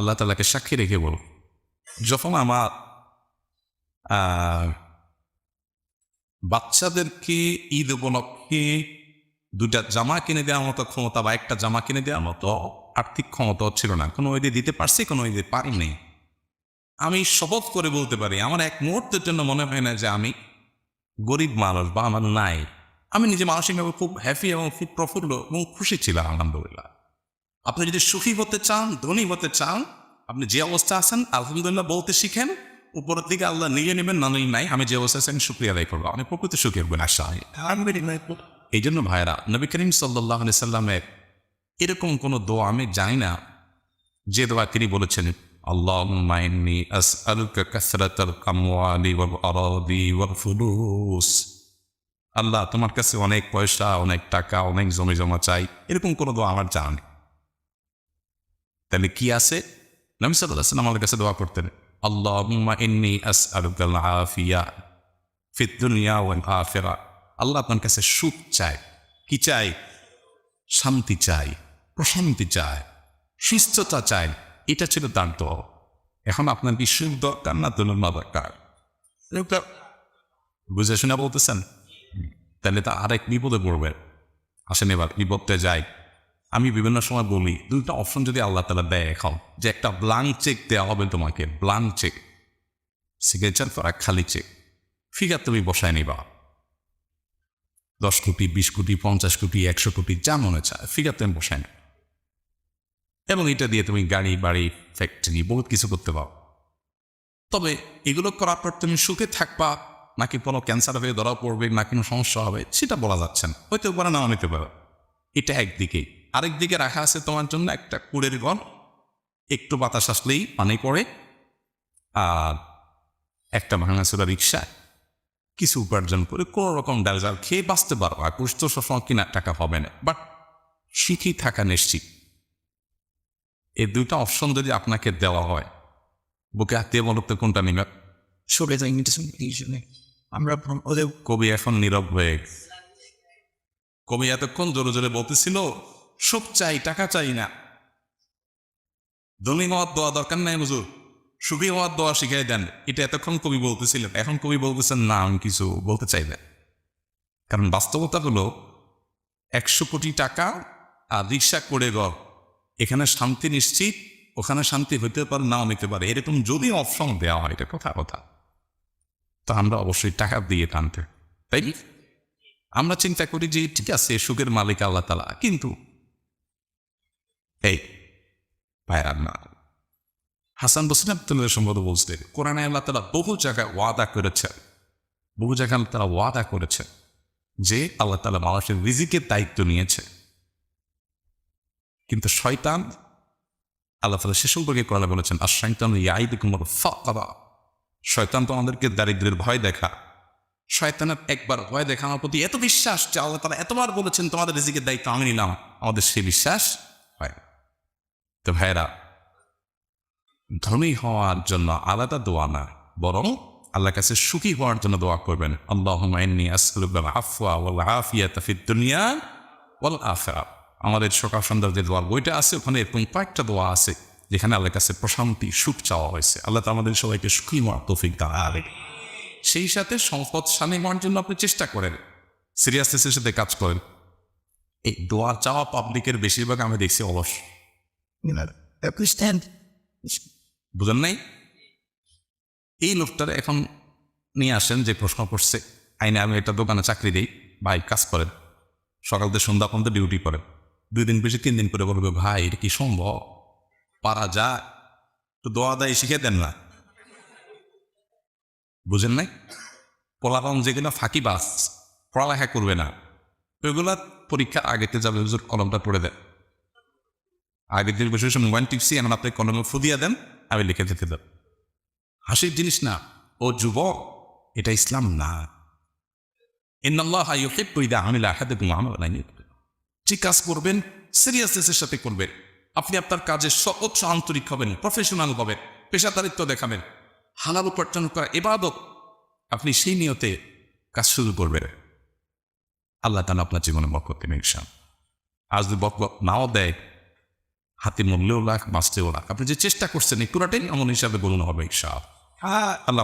আল্লাহ তালাকে সাক্ষী রেখে বল যখন আমার বাচ্চাদেরকে ঈদ উপলক্ষে দুটা জামা কিনে দেওয়ার মতো ক্ষমতা বা একটা জামা কিনে দেওয়ার মতো আর্থিক ক্ষমতা ছিল না, কোনো ঈদে দিতে পারছি, কোনো ঈদে পারিনি। আমি শপথ করে বলতে পারি, আমার এক মুহূর্তের জন্য মনে হয় না যে আমি গরিব মানুষ বা আমার নাই। আমি নিজে মানসিকভাবে খুব হ্যাপি এবং খুব প্রফুল্ল এবং খুশি ছিলাম, আলহামদুলিল্লাহ। আপনি যদি সুখী হতে চান ধনী হতে চান আপনি যে অবস্থা আছেন আলহামদুলিল্লাহ বলতে শিখেন উপরের দিকে আল্লাহ নিয়ে নেবেন না নেই নাই আমি যে অবস্থা আছেন শুক্রিয়া আদায় করবো আমি প্রকৃত সুখী হবেন আশা এই জন্য ভাইরা নবী করিম সাল্লাহ সাল্লামের এরকম কোনো দোয়া আমি জানি না যে দোয়া তিনি বলেছেন اللهم إني أسألك كثرة الأموال والأراضي والفلوس আল্লাহ তোমার কাছে অনেক পয়সা অনেক টাকা অনেক জমি জমা চাই এরকম কোনো দোয়া আমার জানা নেই তাহলে কি আছে? নবী সাল্লাহ সাল্লাম আমাদের কাছে দোয়া করতেন, আল্লাহুম্মা ইন্নি আসআলুকাল আফিয়া ফিদ দুনিয়া ওয়াল আখিরা আল্লাহ আপনার কাছে সুখ চাই কি চাই শান্তি চাই প্রশান্তি চাই সুস্থতা চাই এটা ছিল তার দোয়া। এখন আপনার কি সুখ দরকার না তুলনা দরকার। বুঝে শুনে বলতেছেন তাহলে তা আরেক বিপদে পড়বে আসেন এবার, বিপদে যাই। আমি বিভিন্ন সময় বলি, দুইটা অপশন যদি আল্লাহ তালা দেয় এখন, যে একটা ব্লাঙ্ক চেক দেওয়া হবে তোমাকে ব্লাঙ্ক চেক সিগনেচার করা খালি চেক ফিগার তুমি বসায় নিবা। দশ কোটি, বিশ কোটি, পঞ্চাশ কোটি, একশো কোটি, যা মনে চায় ফিগার তুমি বসায় নিবা এবং এটা দিয়ে তুমি গাড়ি, বাড়ি ফ্যাক্টরি বহুত কিছু করতে পারো। তবে এগুলো করার পর তুমি সুখে থাকবা, নাকি কোনো ক্যান্সার হয়ে ধরা পড়বে না কোনো সমস্যা হবে, সেটা বলা যাচ্ছে না। হইতে পারে না নিতে পারে এটা একদিকে আরেক দিকে রাখা আছে তোমার জন্য একটা কুড়ের ঘর একটু বাতাস আসলেই পানি পড়ে। আর একটা ভাঙাচোরা রিক্সা। কিছু উপার্জন করে কোনো রকম ডাল জাল খেয়ে বাঁচতে পারব আর পুষ্ট সবসময় কিনা টাকা হবে না। বাট শিখেই থাকা নিশ্চিত। এই দুইটা অপশন যদি আপনাকে দেওয়া হয় বুকে হাত দিয়ে বলতে কোনটা নিবে সরে যাই আমরা কবি এখন নীরব হয়ে। কবি এতক্ষণ জোরে জোরে বলতেছিল সুখ চাই, টাকা চাই না। ধনী হওয়ার দোয়া দরকার নাই হুজুর। সুখী হওয়ার দোয়া শিখাই দেন। এটা এতক্ষণ কবি বলতেছিলেন। এখন কবি বলতেছেন, না, আমি কিছু বলতে চাই না। কারণ বাস্তবতা হলো, একশো কোটি টাকা আর রিক্সা করে গড় এখানে শান্তি নিশ্চিত, ওখানে শান্তি হইতে পারে, নাও নিতে পারে। এরকম যদি অপশন দেওয়া হয়, এটা কথা কথা। তো আমরা অবশ্যই টাকা দিয়ে টানতে। তাই আমরা চিন্তা করি যে, ঠিক আছে, সুখের মালিক আল্লাহ তালা কিন্তু এই ভাইরান না হাসান বসিন আব্দুল্লাহ সম্ভবত বলছিলেন কোরআনে আল্লাহ তালা বহু জায়গায় ওয়াদা করেছেন। বহু জায়গায় আল্লাহ তালা ওয়াদা করেছেন যে আল্লাহ তালা মানুষের রিজিকের দায়িত্ব নিয়েছে। কিন্তু শয়তান আল্লাহ তালা সে সম্পর্কে কোরআনে বলেছেন আর শয়তান ইয়াইদ কুমার শয়তান তো আমাদেরকে দারিদ্রের ভয় দেখা। শয়তানের একবার ভয় দেখা আমার প্রতি এত বিশ্বাস যে আল্লাহ তারা এতবার বলেছেন, তোমাদের রিজিকের দায়িত্ব আমি নিলাম। আমাদের সে বিশ্বাস হয় না। তো ভাইরা ধনী হওয়ার জন্য আলাদা দোয়া না, বরং আল্লাহ কাছে সুখী হওয়ার জন্য দোয়া করবেন। আল্লাহ আমাদের সকাল সন্ধ্যার যে দোয়ার বইটা আছে ওখানে, এরকম কয়েকটা দোয়া আছে, যেখানে আল্লাহর কাছে প্রশান্তি, সুখ চাওয়া হয়েছে। আল্লাহ তো আমাদের সবাইকে সুখী হওয়ার তৌফিক দাঁড়াবে সেই সাথে সম্পদ স্বামী হওয়ার জন্য আপনি চেষ্টা করেন, সিরিয়াসনেসের সাথে কাজ করেন। এই দোয়া চাওয়া পাবলিকের বেশিরভাগ আমি দেখছি অলস। খ্রিস্টান বুঝেন নাই এই লোকটার এখন নিয়ে আসেন যে প্রশ্ন করছে আইনে আমি একটা দোকানে চাকরি দিই ভাই কাজ করেন সকাল থেকে সন্ধ্যা পর্যন্ত ডিউটি করেন দুই দিন বেশি তিন দিন করে বলবে ভাই এটা কি সম্ভব পারা যায় তো দোয়া দায় শিখে দেন না বুঝেন নাই পোলাপান যেগুলো ফাঁকি বাস পড়ালেখা করবে না ওইগুলা পরীক্ষার আগেতে যাবে হুজুর কলমটা পড়ে দেন আগের দিন বসে বসে মোবাইল টিপসি এখন আপনি কলমে ফুদিয়া দেন, আমি লিখে যেতে দেব। হাসির জিনিস না, ও যুবক, এটা ইসলাম না। যে কাজ করবেন সিরিয়াসনেসের সাথে করবেন। আপনি আপনার কাজে সর্বোচ্চ আন্তরিক হবেন প্রফেশনাল হবেন, পেশাদারিত্ব দেখাবেন। হালাল উপার্জন করা এবাদত আপনি সেই নিয়তে কাজ শুরু করবেন। আল্লাহ তালা আপনার জীবনে দেবেন ইনশাল আজ যদি বরকত নাও দেয় হাতে মরলেও লাখ বাঁচতেও লাখ। আপনি যে চেষ্টা করছেন এই পুরাটাই অমন হিসাবে গণনা হবে ইনশাআল্লাহ। হ্যাঁ। আল্লাহ